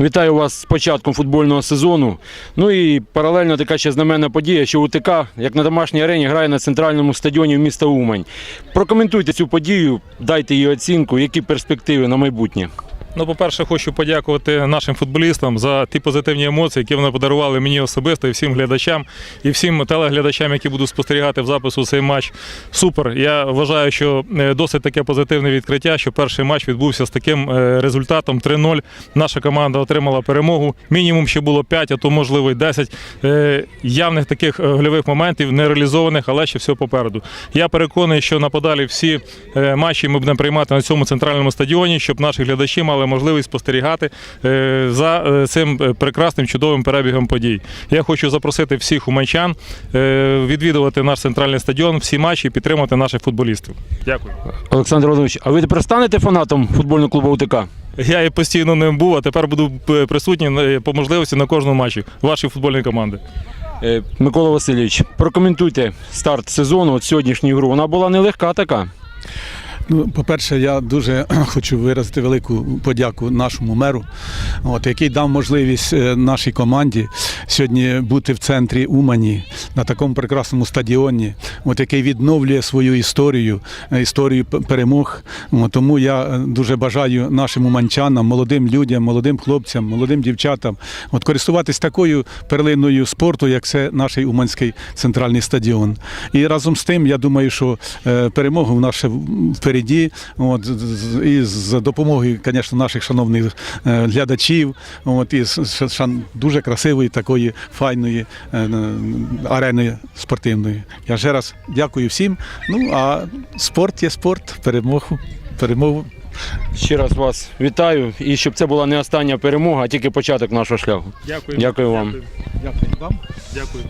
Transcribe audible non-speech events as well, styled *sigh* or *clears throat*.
Вітаю вас з початком футбольного сезону. Ну і паралельно така ще знаменна подія, що УТК, як на домашній арені, грає на центральному стадіоні міста Умань. Прокоментуйте цю подію, дайте її оцінку, які перспективи на майбутнє. Ну, по-перше, хочу подякувати нашим футболістам за ті позитивні емоції, які вони подарували мені особисто і всім глядачам, і всім телеглядачам, які будуть спостерігати в запису цей матч. Супер. Я вважаю, що е, досить таке позитивне відкриття, що перший матч відбувся з таким е, результатом 3-0. Наша команда отримала перемогу. Мінімум ще було 5, а то можливо й 10 е, явних таких гольових моментів, не реалізованих, але ще все попереду. Я переконаний, що на подалі всі матчі ми будемо приймати на цьому центральному стадіоні, щоб наші глядачі мали можливість спостерігати е, за е, цим е, прекрасним чудовим перебігом подій. Я хочу запросити всіх уманчан відвідувати наш центральний стадіон, всі матчі і підтримати наших футболістів. Дякую. Олександр Володимирович, а ви тепер станете фанатом футбольного клубу УТК? Я і постійно ним був, а тепер буду присутній по можливості на кожному матчі вашої футбольної команди. Микола Васильович, прокоментуйте старт сезону, от сьогоднішню гру. Вона була нелегка така. Ну, по-перше, я дуже *clears throat* хочу виразити велику подяку нашому меру, от, який дав можливість е, нашій команді сьогодні бути в центрі Умані на такому прекрасному стадіоні, от, який відновлює свою історію, е, історію перемог. Тому я е, дуже бажаю нашим уманчанам, молодим людям, молодим хлопцям, молодим дівчатам от, користуватись такою перлиною спорту, як це наш Уманський центральний стадіон. І разом з тим, я думаю, що е, перемога в нас ще впереді. От, з- з- і за допомогою, звісно, наших шановних глядачів, от, і з- з- дуже красивої такої файної е, арени спортивної. Я ще раз дякую всім. Ну а спорт є спорт, перемогу. Перемогу Ще раз вас вітаю і щоб це була не остання перемога, а тільки початок нашого шляху. Дякую. Дякую вам. Дякую вам. Дякую.